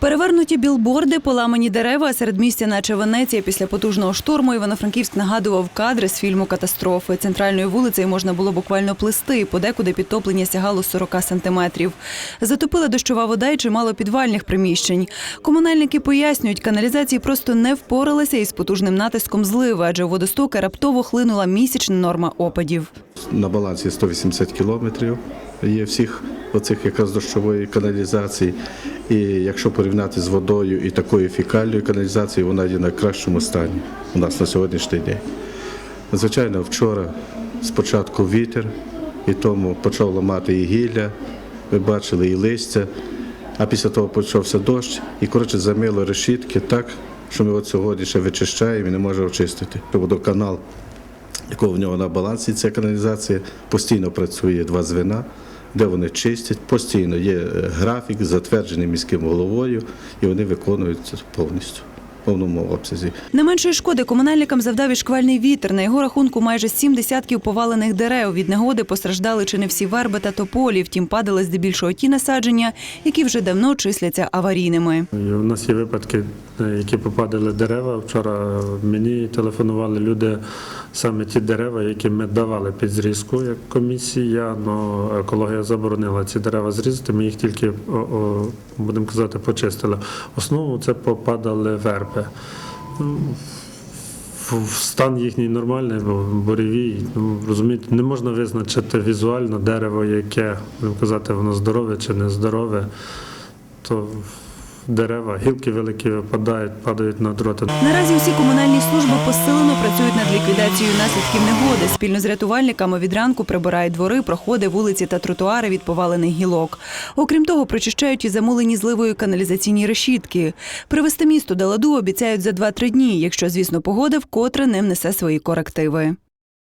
Перевернуті білборди, поламані дерева, серед місця, наче Венеція, після потужного шторму Івано-Франківськ нагадував кадри з фільму Катастрофи. Центральною вулицею можна було буквально плисти. Подекуди підтоплення сягало 40 сантиметрів. Затопила дощова вода і чимало підвальних приміщень. Комунальники пояснюють, каналізації просто не впоралися із потужним натиском зливи, адже у водостоки раптово хлинула місячна норма опадів. На балансі 180 кілометрів є всіх оцих якраз дощової каналізації. І якщо порівняти з водою і такою фікальною каналізацією, вона є на кращому стані у нас на сьогоднішній день. Звичайно, вчора спочатку вітер, і тому почав ламати і гілля, ви бачили, і листя, а після того почався дощ, і коротше замило решітки так, що ми от сьогодні ще вичищаємо і не можемо очистити. Водоканал якого в нього на балансі ця каналізація, постійно працює два звена, де вони чистять, постійно є е, графік, затверджений міським головою, і вони виконують це повністю в повному обсязі. Не меншої шкоди комунальникам завдав і шквальний вітер. На його рахунку майже сім десятків повалених дерев. Від негоди постраждали чи не всі верби та тополі. Втім, падали здебільшого ті насадження, які вже давно числяться аварійними. У нас є випадки, е, які попадали дерева. Вчора мені телефонували люди, саме ті дерева, які ми давали під зрізку як комісія. Но екологія заборонила ці дерева зрізати. Ми їх тільки будемо казати, почистили. В основному це попадали верби. Ну, в- Стан їхній нормальний, бо буревій. Ну, розумієте, не можна визначити візуально дерево, яке будемо казати, воно здорове чи не здорове. То дерева, гілки великі випадають, падають на дроти. Наразі усі комунальні служби посилено працюють над ліквідацією наслідків негоди. Спільно з рятувальниками від ранку прибирають двори, проходи, вулиці та тротуари від повалених гілок. Окрім того, прочищають і замулені зливою каналізаційні решітки. Привести місто до ладу обіцяють за 2-3 дні, якщо, звісно, погода вкотре не внесе свої корективи.